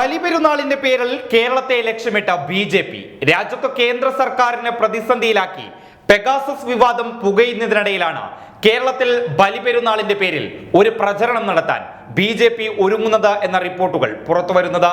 ബലിപെരുന്നാളിന്റെ പേരിൽ കേരളത്തെ ലക്ഷ്യമിട്ട B J P രാജ്യത്ത് കേന്ദ്ര സർക്കാരിനെ പ്രതിസന്ധിയിലാക്കി പെഗാസസ് വിവാദം പുകയുന്നതിനിടയിലാണ് കേരളത്തിൽ ബലിപെരുന്നാളിന്റെ പേരിൽ ഒരു പ്രചരണം നടത്താൻ ബി ഒരുങ്ങുന്നത് എന്ന റിപ്പോർട്ടുകൾ പുറത്തുവരുന്നത്.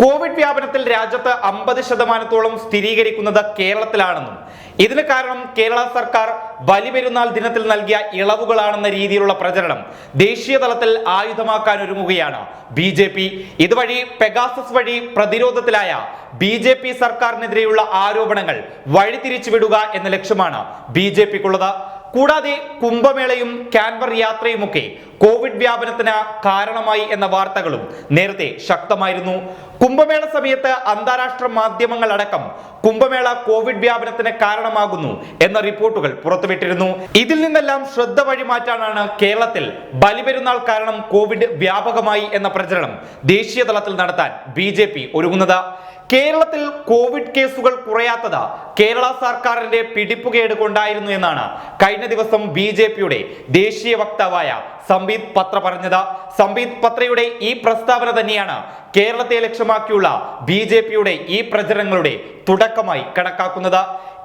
കോവിഡ് വ്യാപനത്തിൽ രാജ്യത്ത് അമ്പത് ശതമാനത്തോളം സ്ഥിരീകരിക്കുന്നത് കേരളത്തിലാണെന്നും ഇതിന് കാരണം കേരള സർക്കാർ ബലിപെരുന്നാൾ ദിനത്തിൽ നൽകിയ ഇളവുകളാണെന്ന രീതിയിലുള്ള പ്രചരണം ദേശീയ തലത്തിൽ ആയുധമാക്കാൻ ഒരുങ്ങുകയാണ്. ബി ജെ പി ഇതുവഴി പെഗാസസ് വഴി പ്രതിരോധത്തിലായ ബി ജെ പി സർക്കാരിനെതിരെയുള്ള ആരോപണങ്ങൾ വഴിതിരിച്ചുവിടുക എന്ന ലക്ഷ്യമാണ് ബി ജെ പിക്കുള്ളത്. കൂടാതെ കുംഭമേളയും ക്യാൻവർ യാത്രയുമൊക്കെ കോവിഡ് വ്യാപനത്തിന് കാരണമായി എന്ന വാർത്തകളും നേരത്തെ ശക്തമായിരുന്നു. കുംഭമേള സമയത്ത് അന്താരാഷ്ട്ര മാധ്യമങ്ങൾ അടക്കം കുംഭമേള കോവിഡ് വ്യാപനത്തിന് കാരണമാകുന്നു എന്ന റിപ്പോർട്ടുകൾ പുറത്തുവിട്ടിരുന്നു. ഇതിൽ നിന്നെല്ലാം ശ്രദ്ധ വഴിമാറ്റാനാണ് കേരളത്തിൽ ബലിപെരുന്നാൾ കാരണം കോവിഡ് വ്യാപകമായി എന്ന പ്രചരണം ദേശീയ തലത്തിൽ നടത്താൻ ബി ഒരുങ്ങുന്നത്. കേരളത്തിൽ കോവിഡ് കേസുകൾ കുറയാത്തത് കേരള സർക്കാരിന്റെ പിടിപ്പുകേട് കൊണ്ടായിരുന്നു എന്നാണ് കഴിഞ്ഞ ദിവസം ബി ദേശീയ വക്താവായ സംബീത് പത്ര പറഞ്ഞത്. സംബീത് പത്രയുടെ ഈ പ്രസ്താവന തന്നെയാണ് കേരളത്തെ ലക്ഷ്യമാക്കിയുള്ള ബി ജെ പിയുടെ ഈ പ്രചരണങ്ങളുടെ തുടക്കമായി കണക്കാക്കുന്നത്.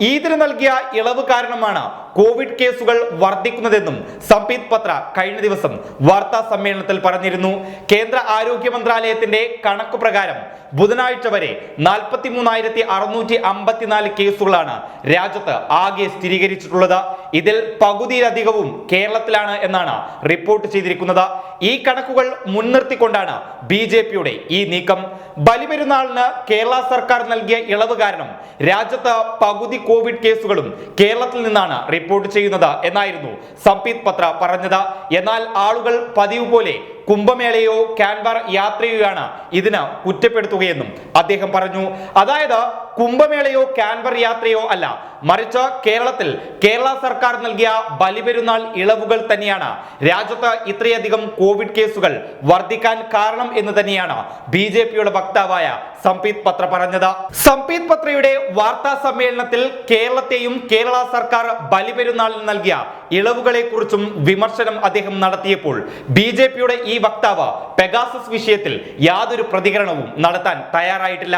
ഈതിന് നൽകിയ ഇളവ് കാരണമാണ് കോവിഡ് കേസുകൾ വർദ്ധിക്കുന്നതെന്നും സംബീത് പത്ര കഴിഞ്ഞ ദിവസം വാർത്താ സമ്മേളനത്തിൽ പറഞ്ഞിരുന്നു. കേന്ദ്ര ആരോഗ്യ മന്ത്രാലയത്തിന്റെ കണക്ക് പ്രകാരം ബുധനാഴ്ച വരെ നാൽപ്പത്തി മൂന്നായിരത്തി അറുന്നൂറ്റി അമ്പത്തിനാല് കേസുകളാണ് രാജ്യത്ത് ആകെ സ്ഥിരീകരിച്ചിട്ടുള്ളത്. ഇതിൽ പകുതിയിലധികവും കേരളത്തിലാണ് എന്നാണ് റിപ്പോർട്ട് ചെയ്തിരിക്കുന്നത്. ഈ കണക്കുകൾ മുൻനിർത്തിക്കൊണ്ടാണ് ബി ജെ പിയുടെ ഈ നീക്കം. ബലിപെരുന്നാളിന് കേരള സർക്കാർ നൽകിയ ഇളവ് കാരണം രാജ്യത്ത് പകുതി കോവിഡ് കേസുകളും കേരളത്തിൽ നിന്നാണ് റിപ്പോർട്ട് ചെയ്യുന്നത് എന്നായിരുന്നു സംപീത് പത്ര പറഞ്ഞത്. എന്നാൽ ആളുകൾ പതിവ് പോലെ കുംഭമേളയോ യാത്രയോ യാത്രയോയാണ് ഇതിന് കുറ്റപ്പെടുത്തുകയെന്നും അദ്ദേഹം പറഞ്ഞു. അതായത് കുംഭമേളയോ കാൻവർ യാത്രയോ അല്ല മറിച്ച് കേരളത്തിൽ കേരള സർക്കാർ നൽകിയ ബലിപെരുന്നാൾ ഇളവുകൾ തന്നെയാണ്. രാജ്യത്ത് ഇത്രയധികം കോവിഡ് കേസുകൾ വർദ്ധിക്കാൻ കാരണം എന്ന് തന്നെയാണ് ബി ജെ പിയുടെ വക്താവായ സംപീത് പത്ര പറഞ്ഞത്. സംപീത് പത്രയുടെ വാർത്താ സമ്മേളനത്തിൽ കേരളത്തെയും കേരള സർക്കാർ ബലിപെരുന്നാളിൽ നൽകിയ ഇളവുകളെ കുറിച്ചും വിമർശനം അദ്ദേഹം നടത്തിയപ്പോൾ ബി ജെ പിയുടെ ഈ വക്താവ് പെഗാസസ് വിഷയത്തിൽ യാതൊരു പ്രതികരണവും നടത്താൻ തയ്യാറായിട്ടില്ല.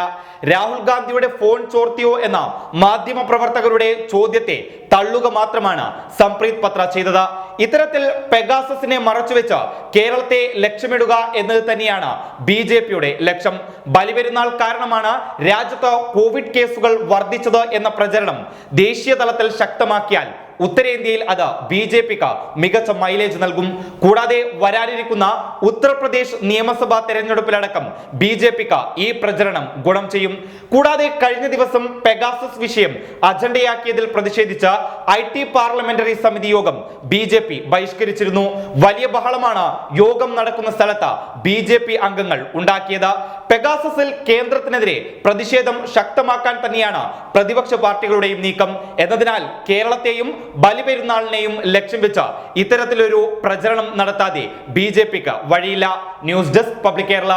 രാഹുൽ ഗാന്ധിയുടെ ഫോൺ ചോർത്തിയോ എന്ന മാധ്യമ പ്രവർത്തകരുടെ ചോദ്യത്തെ തള്ളുക മാത്രമാണ് സംപ്രീത് പത്ര ചെയ്തത്. ഇത്തരത്തിൽ പെഗാസസിനെ മറച്ചുവെച്ച് കേരളത്തെ ലക്ഷ്യമിടുക എന്നത് തന്നെയാണ് ബി ജെ പിയുടെ ലക്ഷ്യം. ബലിപെരുന്നാൾ കാരണമാണ് രാജ്യത്ത് കോവിഡ് കേസുകൾ വർദ്ധിച്ചത് എന്ന പ്രചരണം ദേശീയ തലത്തിൽ ശക്തമാക്കിയാൽ ഉത്തരേന്ത്യയിൽ അത് ബി ജെ പിക്ക് മികച്ച മൈലേജ് നൽകും. കൂടാതെ വരാനിരിക്കുന്ന ഉത്തർപ്രദേശ് നിയമസഭാ തെരഞ്ഞെടുപ്പിലടക്കം ബി ജെ പിക്ക് ഈ പ്രചരണം ഗുണം ചെയ്യും. കൂടാതെ കഴിഞ്ഞ ദിവസം പെഗാസസ് വിഷയം അജണ്ടയാക്കിയതിൽ പ്രതിഷേധിച്ച ഐ ടി പാർലമെന്ററി സമിതി യോഗം ബി ജെ പി ബഹിഷ്കരിച്ചിരുന്നു. വലിയ ബഹളമാണ് യോഗം നടക്കുന്ന സ്ഥലത്ത് ബി ജെ പി അംഗങ്ങൾ ഉണ്ടാക്കിയത്. പെഗാസസിൽ കേന്ദ്രത്തിനെതിരെ പ്രതിഷേധം ശക്തമാക്കാൻ തന്നെയാണ് പ്രതിപക്ഷ പാർട്ടികളുടെയും നീക്കം. എന്നതിനാൽ കേരളത്തെയും ബലിപെരുന്നാളിനെയും ലക്ഷ്യം വെച്ച് ഇത്തരത്തിലൊരു പ്രചരണം നടത്താതെ ബി ജെ പിക്ക് വഴിയില്ല. News desk public Kerala.